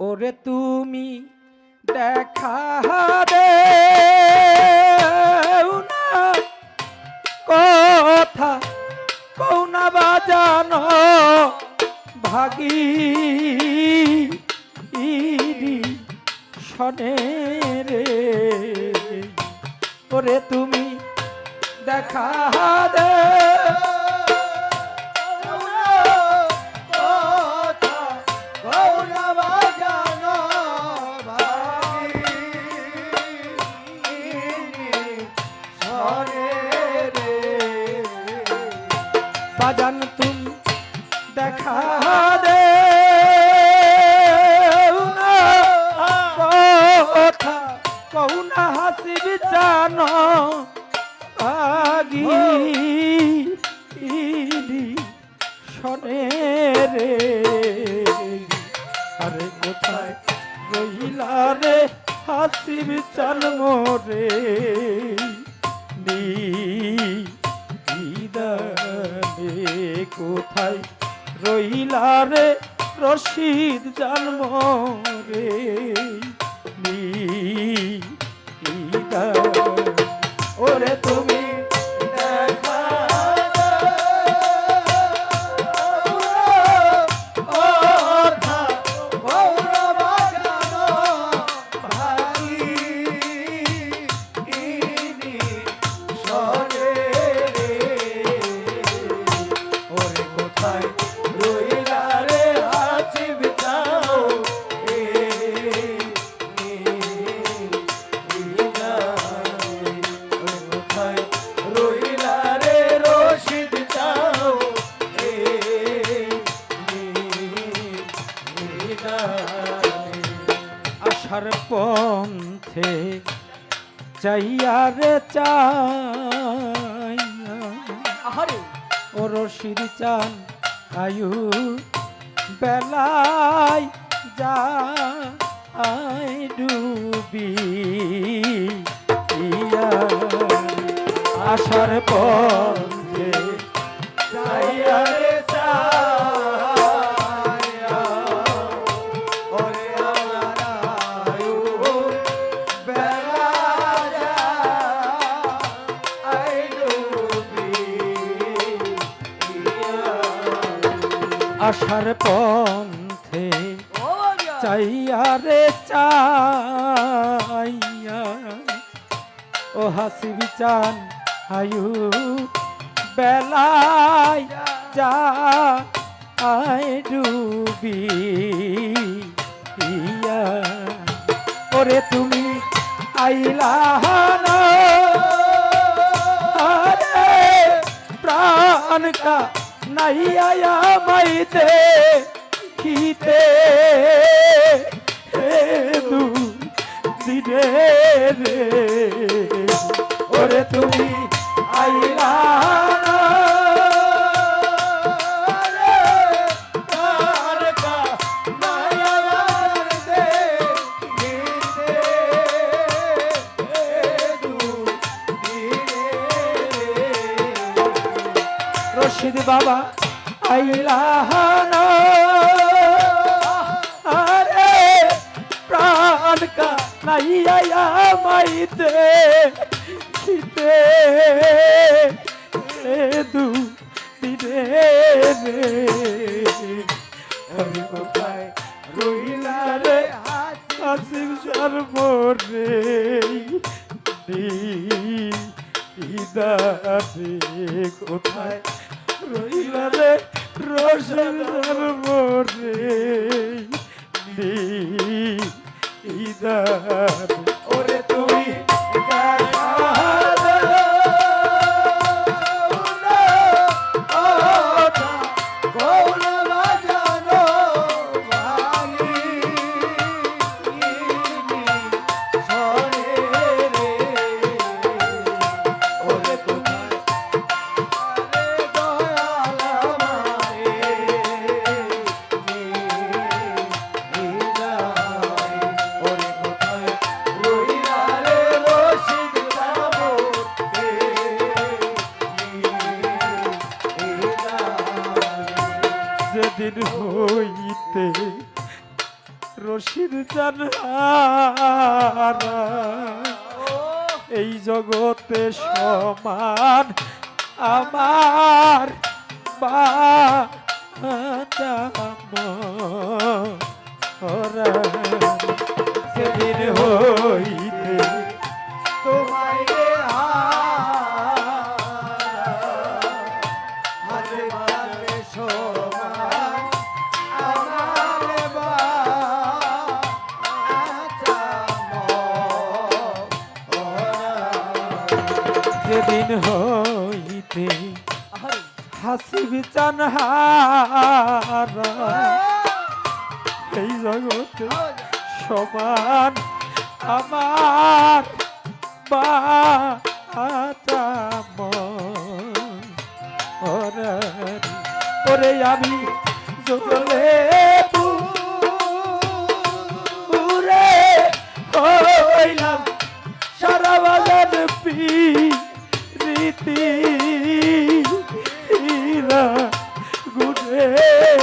ওরে তুমি দেখা দে কথা কৌনা বাজানো ভাগি ইরি শনে রে। ওরে তুমি দেখা দে ইদানে কোথায় রইলা রে রশিদ জন্ম রে? চাইয়া রে চাইয়া। আহারে। ও রশিদ চান আয়ু বেলাই যা আই ডুবি ইয়া আশার পথে আশার পন্থে চাইয়া রে চাইয়া। ও হাসি বিচান আয়ু বেলায় যা। আয় ডুবি ইয়া ওরে তুমি আইলা না প্রাণ কা নাই আয়া মাইতে খিতে দু দিনে রে ওরে তুমি আইলা রশিদ বাবা আইলাহানা আরে প্রাণ কা নাই আয়া মাইতে এ দু দিনে রে। ইদার রশিদ জানহারা এই জগতে সমান আমার সেদিন হইতে তোমায় এই জগতে সমান আমার ওরে আমি জলে হইলাম সারা বাজার পি রীতি হে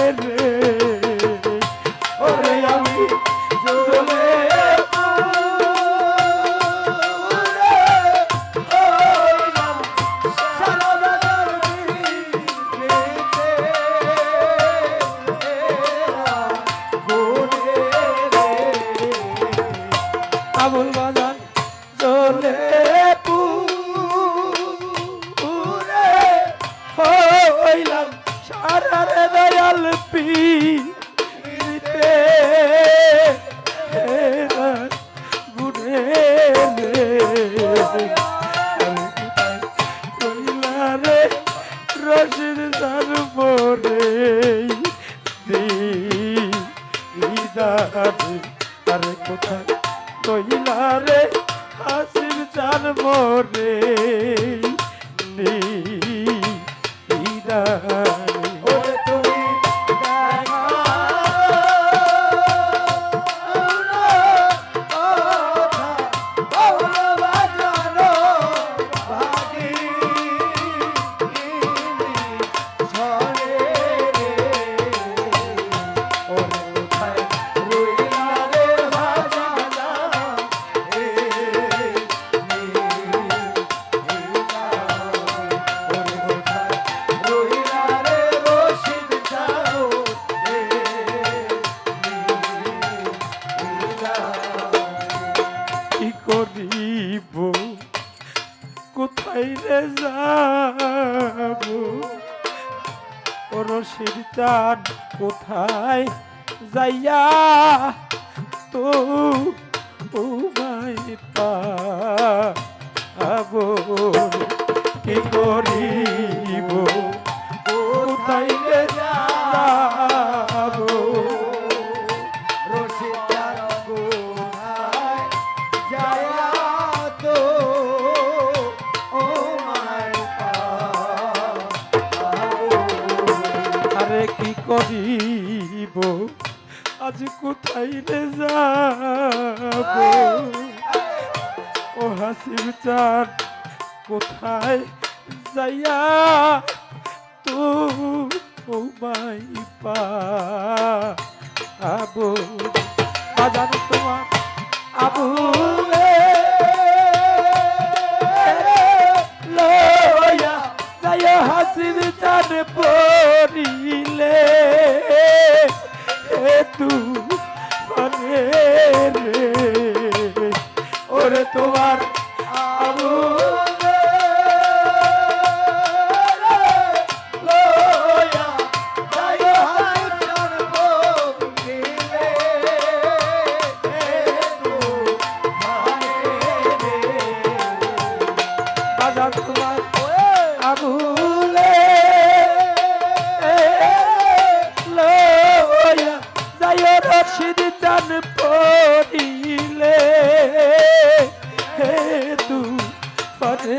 যাব। ও চাঁদ কোথায়? যাইয়া তো উমাই পাবো। কি করিব? কোথায় যাব ও হাসির চান কোথায় যাইয়া তু মাই পাবো বাজার তোমার আবু লয়া যায় হাসির চান পরিলে হে তু মানে রে। ওরে তোমার আবু